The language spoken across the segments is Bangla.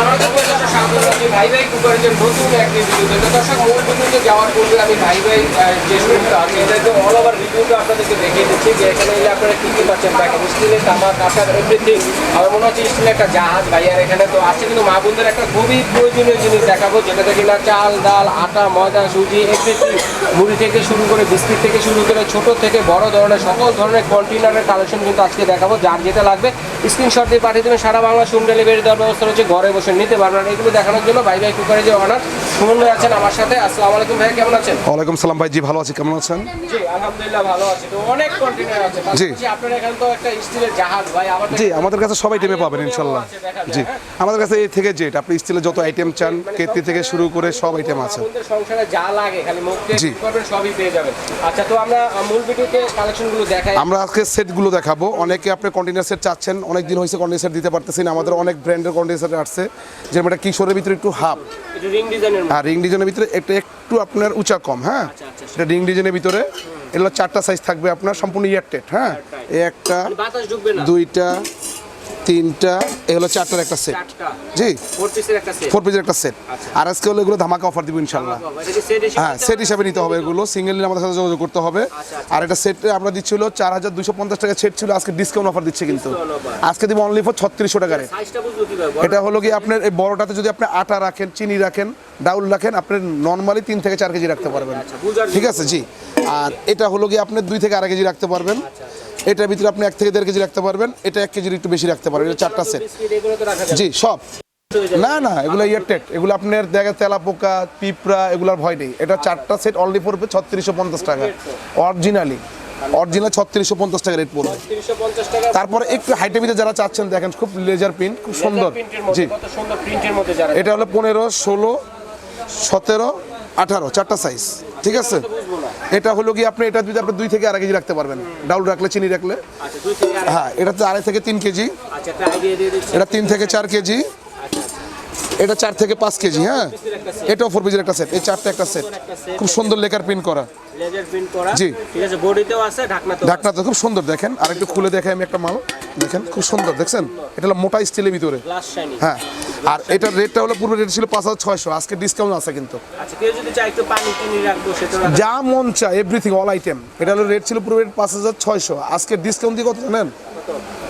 사랑해 ভাই ভাই কুকারের নতুন একটি ভিডিওতে। তো দর্শক, মূল ভিডিওতে যাওয়ার পূর্বে আমি ভাই ভাই, যে আছে, এটার যে all over review-টা আপনাদেরকে দেখিয়ে দিচ্ছি যে এখানে এলে আপনারা কি কি পাচ্ছেন। দেখেন স্টিলের তামা কাঁচার এভরিথিং আমার মনে হচ্ছে স্টিলের একটা জাহাজ ভাই আর এখানে তো আছে কিন্তু মা বোনদের একটা খুবই প্রয়োজনীয় জিনিস দেখাবো যেটাতে কিনা চাল ডাল আটা ময়দা সুজি এভরিথিং মুড়ি থেকে শুরু করে বিস্কিট থেকে শুরু করে ছোট থেকে বড় ধরনের সকল ধরনের কন্টেনারের কালেকশন কিন্তু আজকে দেখাবো যার যেটা লাগবে স্ক্রিনশট দিয়ে পাঠিয়ে দেবেন। সারা বাংলা হোম ডেলিভারি দেওয়ার ব্যবস্থা রয়েছে ঘরে বসে নিতে পারবেন। এগুলো দেখানোর জন্য ভাই ভাই কুকারে যে অনার আছেন আমার সাথে। আসসালামু আলাইকুম ভাই কেমন আছেন? ওয়ালাইকুম সালাম ভাই জি ভালো আছি কেমন আছেন? জি আলহামদুলিল্লাহ ভালো আছে। তো অনেক কন্টেনার আছে। জি। আপনার এখানে তো একটা স্টিলের জাহাজ ভাই আবার জি আমাদের কাছে সব আইটেমে পাবেন ইনশাল্লাহ। জি আমাদের কাছে এই থেকে জেট আপনি স্টিলের যত আইটেম চান কেতলি থেকে শুরু করে সব আইটেম আছে। আমাদের সংসারে যা লাগে খালি মুখ দিয়ে জি। করবেন সবই পেয়ে যাবেন। আচ্ছা তো আমরা মূল ভিডিওতে কালেকশনগুলো দেখাই। আমরা আজকে সেটগুলো দেখাবো। অনেকে আপনি কন্টেনার সেট চাচ্ছেন অনেক দিন হয়েছে কন্টেনার সেট দিতে পারতেছি না। আমাদের অনেক ব্র্যান্ডের কন্টেনার সেট আসছে যেরকম একটা কিশোরের ভিতরে একটু হাফ। হ্যাঁ রিং ডিজাইনের আর রিং ডিজাইনের ভিতরে একটা একটু আপনার উঁচা কম হ্যাঁ? আচ্ছা, আচ্ছা। এটা রিং ডিজাইনের ভিতরে। এগুলো চারটা সাইজ থাকবে আপনার সম্পূর্ণ ইয়ারটেট হ্যাঁ? একটা বাতাস ঢুকবে না? দুইটা তিনটা এই হলো চারটার একটা সেট জি। ফোর পিসের একটা সেট একটা সেট আর আজকে হলো এগুলো ধামাকা অফার দিব ইনশাল্লাহ হ্যাঁ সেট হিসাবে নিতে হবে এগুলো। সিঙ্গেল আমাদের সাথে যোগাযোগ করতে হবে। আচ্ছা, আর এটা সেট আমরা দিচ্ছিল চার হাজার দুশো পঞ্চাশ টাকা সেট ছিল। আজকে ডিসকাউন্ট অফার দিচ্ছে কিন্তু। আজকে দিব অনলি ফর ছত্রিশশো টাকা রেট সাইজটা বুঝব কীভাবে? এটা হলো কি আপনার এই বড়টাতে যদি আপনি আটা রাখেন চিনি রাখেন ডাউল রাখেন আপনি নর্মালি তিন থেকে চার কেজি রাখতে পারবেন। আচ্ছা, ঠিক আছে? জি। আর এটা হলো কি আপনি দুই থেকে আড়াই কেজি রাখতে পারবেন। এটার ভিতরে আপনি এক থেকে দেড় কেজি রাখতে পারবেন এটা এক কেজির একটু বেশি রাখতে পারবেন এটা চারটা সেট জি সব। না না এগুলো ইয়ারটেট এগুলো আপনার দেখা তেলা পোকা পিঁপড়া এগুলোর ভয় নেই। এটা চারটা সেট অনলি পড়বে ছত্রিশশো পঞ্চাশ টাকা অরিজিনালি অরিজিনাল ছত্রিশশো পঞ্চাশ টাকা রেট পড়বে। তারপরে একটু হাইটের ভিতরে যারা চাচ্ছেন দেখেন খুব লেজার প্রিন্ট খুব সুন্দর। জি। এটা হলো পনেরো ষোলো সতেরো আঠারো চারটা সাইজ ঠিক আছে? এটা হলো কি আপনি এটা যদি আপনি দুই থেকে আড়াই কেজি রাখতে পারবেন। ডাউল রাখলে চিনি রাখলে। আচ্ছা হ্যাঁ এটা তো আড়াই থেকে তিন কেজি। আচ্ছা এটা তিন থেকে চার কেজি। এটা চার থেকে পাঁচ কেজি হ্যাঁ? এটাও ফোর পিসের একটা সেট এই চারটা একটা সেট খুব সুন্দর লেখার প্রিন্ট করা। জি। ঠিক আছে বডিতেও ঢাকনাতেও খুব সুন্দর দেখেন। আর একটু খুলে দেখাই আমি একটা মাল। দেখেন খুব সুন্দর দেখছেন? এটা হলো মোটা স্টিলের ভিতরে। হ্যাঁ। আর এটার রেটটা হলো পূর্বে রেট ছিল পাঁচ হাজার ছয়শো। আজকে ডিসকাউন্ট আছে কিন্তু। আচ্ছা যা মন চায় এভরিথিং অল আইটেম এটা হলো রেট ছিল পূর্বে রেট পাঁচ হাজার ছয়শো। আজকে ডিসকাউন্ট দিয়ে কত জানেন?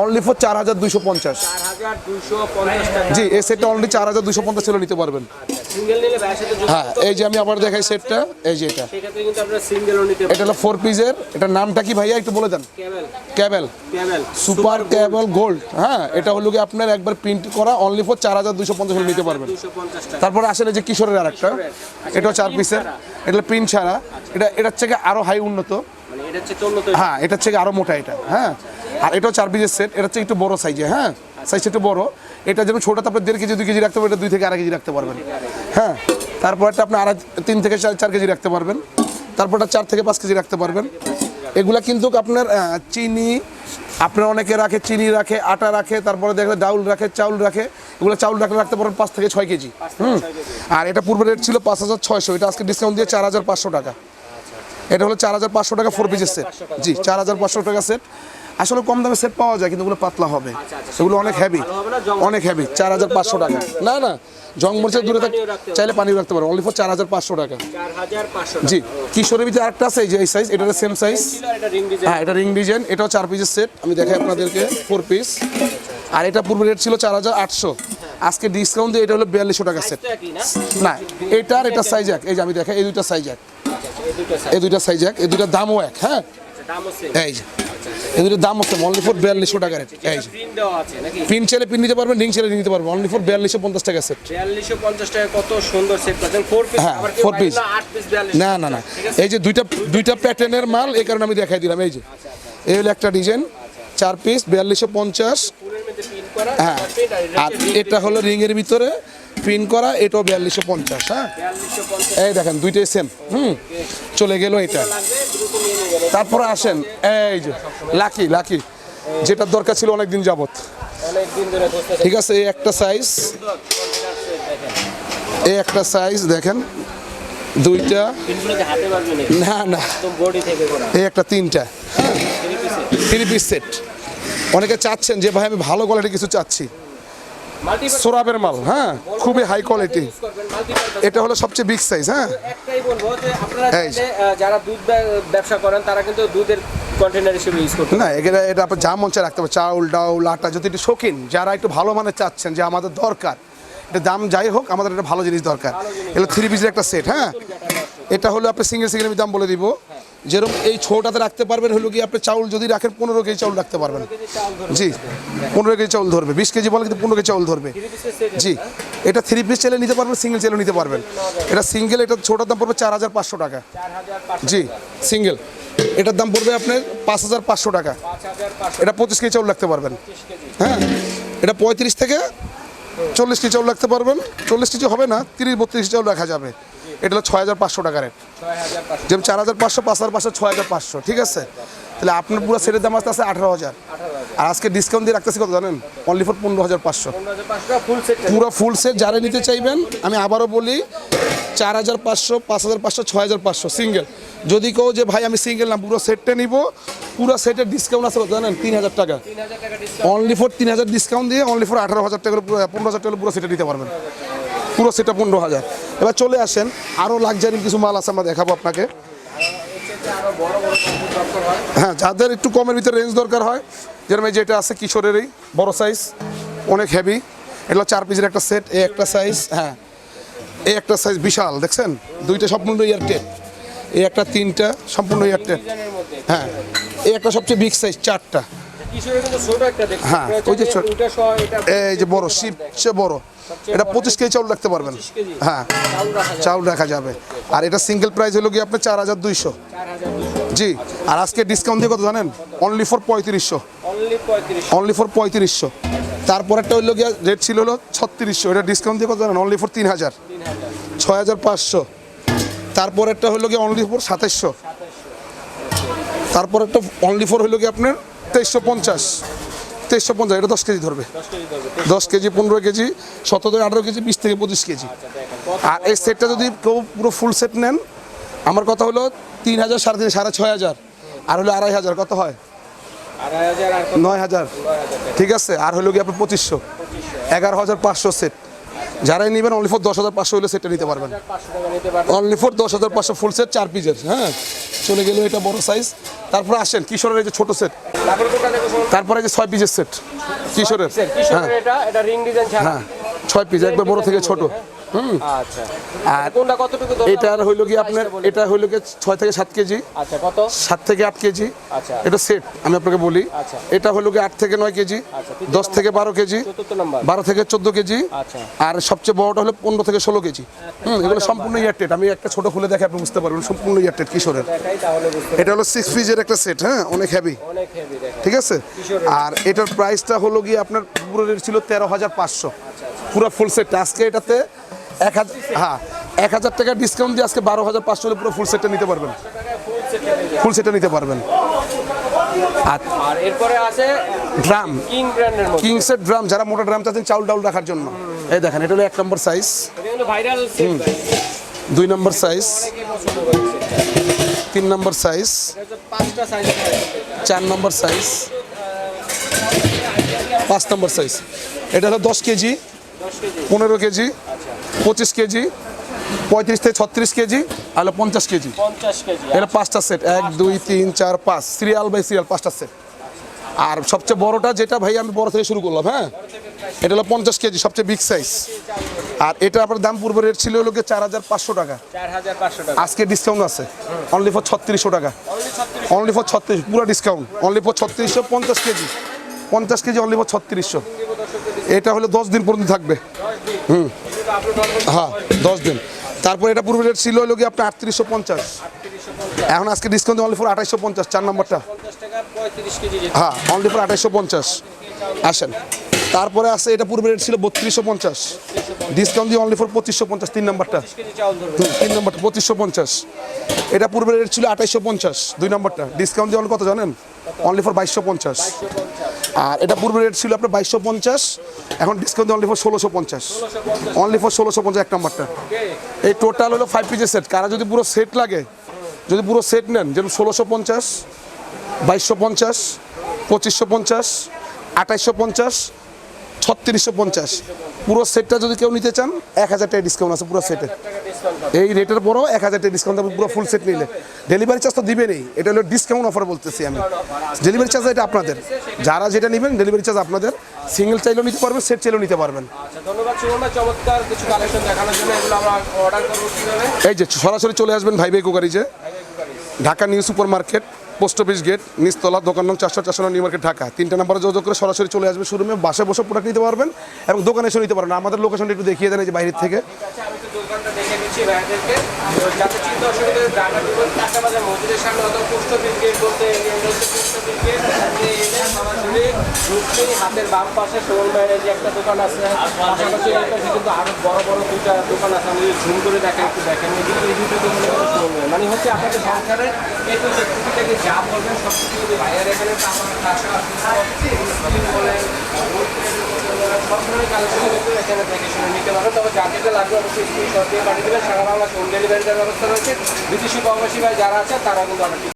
অনলি ফর চার হাজার দুইশো পঞ্চাশ। জি এই সেটটা অনলি চার হাজার দুইশো পঞ্চাশ ছিল নিতে পারবেন। হ্যাঁ এই যে আমি আবার দেখাই সেটটা এই যে এটা। এটা হলো ফোর পিসের এটার নামটা কি ভাইয়া একটু বলে দেন। ক্যাবেল সুপার ক্যাবেল গোল্ড হ্যাঁ এটা হলো কি আপনার একবার প্রিন্ট করা অনলি ফর চার হাজার দুশো পঞ্চাশ নিতে পারবেন। তারপরে আসলে যে কিশোরের আর একটা এটাও চার পিসের এটা প্রিন্ট ছাড়া। এটা এটার থেকে আরও হাই উন্নত। মানে এটা। হ্যাঁ এটার থেকে আরও মোটা এটা। হ্যাঁ। আর এটাও চার পিসের সেট এটা হচ্ছে একটু বড় সাইজে হ্যাঁ? সাইজটা একটু বড়। এটা যেমন ছোটটা আপনার দেড় কেজি দুই কেজি রাখতে পারবেন এটা দুই থেকে আড়াই কেজি রাখতে পারবেন। হ্যাঁ? তারপর তারপরটা আপনি আড়াই তিন থেকে চার চার কেজি রাখতে পারবেন। তারপরটা চার থেকে পাঁচ কেজি রাখতে পারবেন। এগুলা কিন্তু আপনার চিনি আপনার অনেকে রাখে চিনি রাখে আটা রাখে তারপরে দেখবে ডাউল রাখে চাউল রাখে। এগুলো চাউল রাখলে রাখতে পারবেন পাঁচ থেকে ছয় কেজি। হুম? আর এটা পূর্বে রেট ছিল পাঁচ হাজার ছয়শো এটা আজকে ডিসকাউন্ট দিয়ে চার হাজার পাঁচশো টাকা। এটা হলো চার হাজার পাঁচশো টাকা ফোর পিসের সেট জি চার হাজার পাঁচশো টাকা সেট আসলে কম দামে সেট পাওয়া যায় কিন্তু ওগুলো পাতলা হবে। এগুলো অনেক ভালো হবে না, জং- অনেক হেভি চার হাজার পাঁচশো টাকা। না না জং মরিচের দূরে থাক চাইলে পানিও রাখতে পারো অনলি ফর চার হাজার পাঁচশো টাকা। জি কিশোরের ভিতরে আরেকটা আছে এই যে এই সাইজ এটা সেম সাইজ আর এটা হ্যাঁ এটা রিং ডিজাইন এটাও চার পিসের সেট আমি দেখাই আপনাদেরকে ফোর পিস আর এটা পূর্বে রেট ছিল চার হাজার আটশো। আজকে ডিসকাউন্ট দিয়ে এটা হলো বিয়াল্লিশশো টাকা সেট না? না এটার এটা সাইজ এক। এই যে আমি দেখাই এই দুইটা সাইজ এক। এই দুটো এই দুইটা সাইজ এক এই দুইটার দামও এক হ্যাঁ? এই যে। এই দুইটার দাম হচ্ছে অনলি ফর বিয়াল্লিশশো টাকা রেট। এই পিন ছেলে পিন নিতে পারবেন রিং ছেলে নিতে পারবেন। অনলি ফর বিয়াল্লিশশো পঞ্চাশ টাকা সেট বিয়াল্লিশশো পঞ্চাশ টাকা কত সুন্দর সেট পাচ্ছেন? ফোর পিস হ্যাঁ, আট পিস না না না। এই যে দুইটা দুইটা প্যাটার্নের মাল এই কারণে আমি দেখাই দিলাম এই যে। এই হলো একটা ডিজাইন চার পিস বিয়াল্লিশশো পঞ্চাশ। হ্যাঁ। আর এটা হলো রিং এর ভিতরে পিন করা এটাও বিয়াল্লিশশো পঞ্চাশ হ্যাঁ? এই দেখেন দুইটাই সেম হুম চলে গেল এটা। তারপরে আসেন এই যে লাকি লাকি যেটার দরকার ছিল অনেক দিন যাবত অনেক দিন ধরে বসতে ঠিক আছে এই একটা সাইজ এই একটা সাইজ দেখেন দুইটা। না না এই একটা তিনটা। থ্রি পিসে সেট অনেকে চাচ্ছেন যে ভাই আমি ভালো কোয়ালিটি কিছু চাচ্ছি। সোরাবের মাল হ্যাঁ? খুবই হাই কোয়ালিটি। এটা হলো সবচেয়ে বিগ সাইজ হ্যাঁ? একটাই বলব যে আপনারা যারা দুধ ব্যবসা করেন তারা কিন্তু দুধের কন্টেনার হিসেবে ইউজ করতে না এটা এটা আপনার যা মন চায় রাখতে চাউল ডাউল আটা যদি একটু শৌখিন যারা একটু ভালো মানে চাচ্ছেন যে আমাদের দরকার এটা দাম যাই হোক আমাদের একটা ভালো জিনিস দরকার। এগুলো থ্রি পিসের একটা সেট হ্যাঁ? এটা হলো আপনি সিঙ্গেল সিঙ্গেল আমি দাম বলে দিব। যেরকম এই ছোটাতে রাখতে পারবেন হলো কি আপনি চাউল যদি রাখেন পনেরো কেজি চাউল রাখতে পারবেন। জি পনেরো কেজি চাউল ধরবে। বিশ কেজি বলে কিন্তু পনেরো কেজি চাউল ধরবে। জি এটা থ্রি পিস চাইলে নিতে পারবেন সিঙ্গেল চাইলে নিতে পারবেন। এটা সিঙ্গেল এটা ছোটার দাম পড়বে চার হাজার পাঁচশো টাকা। জি সিঙ্গেল এটার দাম পড়বে আপনার পাঁচ হাজার পাঁচশো টাকা। এটা পঁচিশ কেজি চাউল রাখতে পারবেন। হ্যাঁ এটা পঁয়ত্রিশ থেকে চল্লিশ কেজি চাউল রাখতে পারবেন। চল্লিশ কেজি হবে না তিরিশ বত্রিশ চাউল রাখা যাবে। এটা হলো ছয় হাজার পাঁচশো টাকা রেট। যেমন চার হাজার পাঁচশো পাঁচ হাজার পাঁচশো ছয় হাজার পাঁচশো ঠিক আছে? তাহলে আপনার পুরো সেটের দাম আসতে আছে আঠারো হাজার। আর আজকে ডিসকাউন্ট দিয়ে রাখতেছি কত জানেন? অনলি ফর পনেরো হাজার পাঁচশো। পুরো ফুল সেট যারা নিতে চাইবেন আমি আবারও বলি চার হাজার পাঁচশো পাঁচ হাজার পাঁচশো ছয় হাজার পাঁচশো সিঙ্গেল যদি কেউ যে ভাই আমি সিঙ্গেল না পুরো সেটটা নিব। পুরো সেটের ডিসকাউন্ট আছে জানেন? তিন হাজার টাকা অনলি ফর তিন হাজার ডিসকাউন্ট দিয়ে অনলি ফর আঠারো হাজার টাকা পুরো পনেরো হাজার টাকা পুরো সেটা নিতে পারবেন। পুরো সেটা পনেরো হাজার। এবার চলে আসেন। আরও লাক্সারি কিছু মাল আছে, আমরা দেখাবো আপনাকে। হয়, যাদের একটু কমের ভিতরে রেঞ্জ দরকার হয়, যেরকম যেটা আছে কিশোরেরই, বড় সাইজ অনেক হেভি এগুলো চার পিসের একটা সেট এই একটা সাইজ হ্যাঁ এই একটা সাইজ বিশাল, দেখছেন? দুইটা সম্পূর্ণ ইয়ারটেল এই একটা তিনটা সম্পূর্ণ ইয়ারটেল ডিজাইনের হ্যাঁ এই একটা সবচেয়ে বিগ সাইজ চারটা। হ্যাঁ, ওই যে এই যে বড় শিব সে বড়। এটা পঁচিশ কেজি চাউল রাখতে পারবেন? হ্যাঁ চাউল রাখা যাবে। আর এটা সিঙ্গেল প্রাইস হলো কি আপনার চার হাজার দুইশো? জি আর আজকে ডিসকাউন্ট দিয়ে কত জানেন? অনলি ফর পঁয়ত্রিশশো। অনলি ফর পঁয়ত্রিশশো। তারপর একটা হইল গিয়া রেট ছিল হলো ছত্রিশশো। এটা ডিসকাউন্ট দিয়ে কত জানেন? অনলি ফর তিন হাজার। ছয় হাজার পাঁচশো। তারপর একটা হইল গিয়ে অনলি ফর সাতাইশশো। তারপর একটা অনলি ফর হইল গিয়ে আপনার তেইশশো পঞ্চাশ। তেইশশো পঞ্চাশ এটা দশ কেজি ধরবে। দশ কেজি পনেরো কেজি সতেরো থেকে আঠারো কেজি বিশ থেকে পঁচিশ কেজি। আর এই সেটটা যদি কেউ পুরো ফুল সেট নেন আমার কথা হলো তিন হাজার সাড়ে তিন সাড়ে ছয় হাজার। আর হলো আড়াই হাজার কত হয়? নয় হাজার। ঠিক আছে? আর হলো কি আপনার পঁচিশশো। এগারো হাজার পাঁচশো সেট। যারাই নেবেন অনলি ফর দশ হাজার পাঁচশো হলে সেটটা নিতে পারবেন। অনলি ফর দশ হাজার পাঁচশো ফুল সেট চার পিসের হ্যাঁ? চলে গেলে এটা বড় সাইজ তারপর আসেন কিশোরের এই যে ছোট সেট তারপরে যে ছয় পিসের সেট কিশোরের। হ্যাঁ। হ্যাঁ ছয় পিস একবার বড় থেকে ছোট। হুম। আচ্ছা। আর কোনটা কতটুকু এটার হইল কি আপনার এটা হইল কি ছয় থেকে সাত কেজি। আচ্ছা কত? সাত থেকে আট কেজি। আচ্ছা। এটা সেট আমি আপনাকে বলি। আচ্ছা। এটা হলো কি আট থেকে নয় কেজি দশ থেকে বারো কেজি বারো থেকে চোদ্দ কেজি। আচ্ছা। আর সবচেয়ে বড়টা হলো পনেরো থেকে ষোলো কেজি। হুম এগুলো সম্পূর্ণ আমি একটা ছোট খুলে দেখে আপনি বুঝতে পারবেন সম্পূর্ণ কিশোরের। এটা হলো সিক্স পিসের একটা সেট হ্যাঁ? অনেক দেখেন। ঠিক আছে? আর এটার প্রাইসটা হলো গিয়ে আপনার পুরো রেট ছিল তেরো হাজার পাঁচশো। পুরো ফুল সেট আজকে এটাতে এক হাজার হ্যাঁ এক হাজার টাকা ডিসকাউন্ট দিয়ে আজকে বারো হাজার পাঁচশো হলে পুরো ফুল সেটটা নিতে পারবেন। ফুল সেটটা নিতে পারবেন। আর এরপরে আছে ড্রাম কিং ব্র্যান্ডের কিংসের ড্রাম যারা মোটা ড্রাম চাচ্ছেন চাউল ডাউল রাখার জন্য। এই দেখেন এটা হলো এক নম্বর সাইজ ভাইরাল দুই নম্বর সাইজ তিন নম্বর সাইজ চার নম্বর সাইজ পাঁচ নম্বর সাইজ এটা হলো দশ কেজি। পনেরো কেজি। পঁচিশ কেজি পঁয়ত্রিশ থেকে ছত্রিশ কেজি আর পঞ্চাশ কেজি। এটা পাঁচটা সেট এক দুই তিন চার পাঁচ সিরিয়াল বাই সিরিয়াল পাঁচটা সেট আর সবচেয়ে বড়টা যেটা ভাই আমি বড় থেকে শুরু করলাম হ্যাঁ? এটা হলো পঞ্চাশ কেজি সবচেয়ে বিগ সাইজ আর এটা আপনার দাম পূর্ব রেট ছিল হলো চার হাজার পাঁচশো টাকা। আজকে ডিসকাউন্ট আছে। অনলি ফর ছত্রিশশো টাকা। অনলি ফর ছত্রিশ পুরো ডিসকাউন্ট অনলি ফর ছত্রিশশো পঞ্চাশ কেজি। পঞ্চাশ কেজি অনলি ফর ছত্রিশশো। এটা হলো দশ দিন পর্যন্ত থাকবে। হুম। হ্যাঁ দশ দিন। তারপর এটা পূর্ব রেট ছিল হলো কি আপনার আটত্রিশশো পঞ্চাশ। এখন আজকে ডিসকাউন্ট অনলি ফর আঠাইশশো পঞ্চাশ, চার নম্বরটা। হ্যাঁ অনলি ফর আঠাইশশো পঞ্চাশ। আসেন। তারপরে আছে, এটা পূর্ব রেট ছিল বত্রিশশো পঞ্চাশ। ডিসকাউন্ট দিয়ে অনলি ফর পঁচিশশো পঞ্চাশ, তিন নম্বরটা। তিন নম্বরটা, পঁচিশশো পঞ্চাশ। এটা পূর্বে রেট ছিল আঠাইশশো পঞ্চাশ, দুই নম্বরটা। ডিসকাউন্ট দিয়ে অনলি কত জানেন? অনলি ফর বাইশশো পঞ্চাশ। আর এটা পূর্বে রেট ছিল আপনার বাইশশো পঞ্চাশ, এখন ডিসকাউন্ট অনলি ফর ষোলোশো পঞ্চাশ। অনলি ফর ষোলোশো পঞ্চাশ এক নম্বরটা এই টোটাল হলো ফাইভ পিসের সেট কারা যদি পুরো সেট লাগে, যদি পুরো সেট নেন, যেমন ষোলোশো পঞ্চাশ, বাইশশো পঞ্চাশ, পঁচিশশো পঞ্চাশ, আঠাইশশো পঞ্চাশ ছত্রিশশো পঞ্চাশ। পুরো সেটটা যদি কেউ নিতে চান এক হাজার টাকা ডিসকাউন্ট আছে পুরো সেটে এই রেটের পরও এক হাজার টাকা ডিসকাউন্ট পুরো ফুল সেট নিলে। ডেলিভারি চার্জ তো দিবেনই। এটা হলো ডিসকাউন্ট অফার বলতেছি আমি। ডেলিভারি চার্জ এটা আপনাদের। যারা যেটা নেবেন ডেলিভারি চার্জ আপনাদের। সিঙ্গেল চাইলেও নিতে পারবেন সেট চাইলেও নিতে পারবেন। আচ্ছা এই যে সরাসরি চলে আসবেন ভাই ভাই কুকারিজে। Dhaka new super market post office gate, নিচতলা, দোকান নং চারশো চারশো নিউ মার্কেট, ঢাকা। তিনটা নাম্বারে যোগাযোগ করে সরাসরি চলে আসবে শোরুমে বাসে বসে প্রোডাক্ট নিতে পারবেন এবং দোকানে এসে নিতে পারবেন। আমাদের লোকেশনটা একটু দেখিয়ে দেন এই যে বাইরের থেকে। যে একটা দোকান আছে কিন্তু বড় বড় দুইটা দোকান আছে। একটু মানে হচ্ছে আপনাদের সংসারের এই যা বলবেন সব কিছু যদি ভাইয়ের এখানে সব ধরনের কালেকশন এখানে দেখে শুনে নিতে পারবেন তবে যা লাগবে অবশ্যই স্ক্রিনশট দিয়ে পাঠিয়ে দেবেন। সারা বাংলা হোম ডেলিভারির ব্যবস্থা রয়েছে। বিদেশি প্রবাসী যারা আছে তারা কিন্তু অর্ডারটি